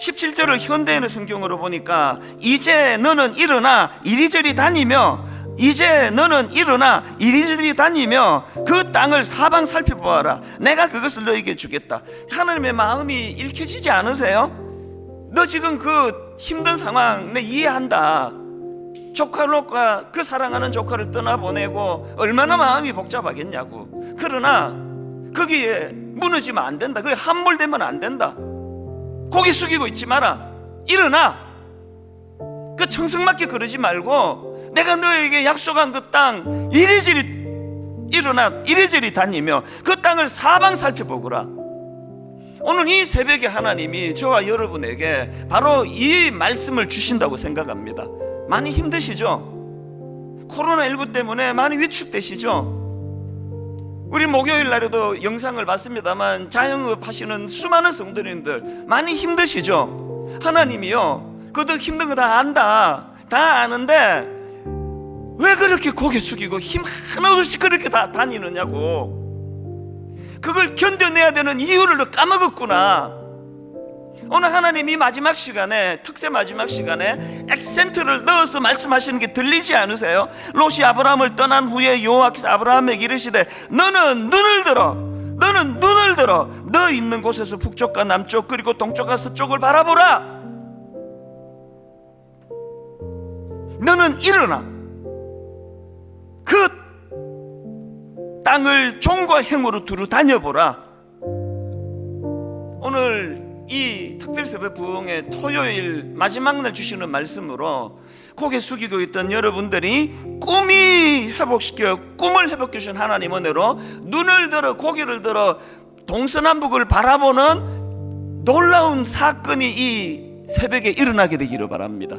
(17절을) 현대인의 성경으로 보니까 이제 너는 일어나 이리저리 다니며 이제 너는 일어나 이리저리 다니며 그 땅을 사방 살펴보아라. 내가 그것을 너에게 주겠다. 하나님의 마음이 읽혀지지 않으세요? 너 지금 그 힘든 상황 내 이해한다. 조카로가 그 사랑하는 조카를 떠나보내고 얼마나 마음이 복잡하겠냐고. 그러나 거기에 무너지면 안 된다. 거기에 함몰되면 안 된다. 고개 숙이고 있지 마라. 일어나. 그 청승맞게 그러지 말고 내가 너에게 약속한 그 땅 이리저리 일어나 이리저리 다니며 그 땅을 사방 살펴보거라. 오늘 이 새벽에 하나님이 저와 여러분에게 바로 이 말씀을 주신다고 생각합니다. 많이 힘드시죠? 코로나19 때문에 많이 위축되시죠? 우리 목요일 날에도 영상을 봤습니다만 자영업 하시는 수많은 성도님들 많이 힘드시죠? 하나님이요. 그도 힘든 거 다 안다. 다 아는데 왜 그렇게 고개 숙이고 힘 하나 없이 그렇게 다 다니느냐고. 그걸 견뎌내야 되는 이유를 까먹었구나 오늘 하나님 이 마지막 시간에 특세 마지막 시간에 액센트를 넣어서 말씀하시는 게 들리지 않으세요? 롯이 아브라함을 떠난 후에 여호와께서 아브라함에게 이르시되 너는 눈을 들어. 너는 눈을 들어. 너 있는 곳에서 북쪽과 남쪽 그리고 동쪽과 서쪽을 바라보라. 너는 일어나. 그 땅을 종과 행으로 두루 다녀보라. 오늘 이 특별세배 부흥의 토요일 마지막 날 주시는 말씀으로 고개 숙이고 있던 여러분들이 꿈이 회복시켜 꿈을 회복해 주신 하나님 은혜로 눈을 들어 고개를 들어 동서남북을 바라보는 놀라운 사건이 이 새벽에 일어나게 되기를 바랍니다.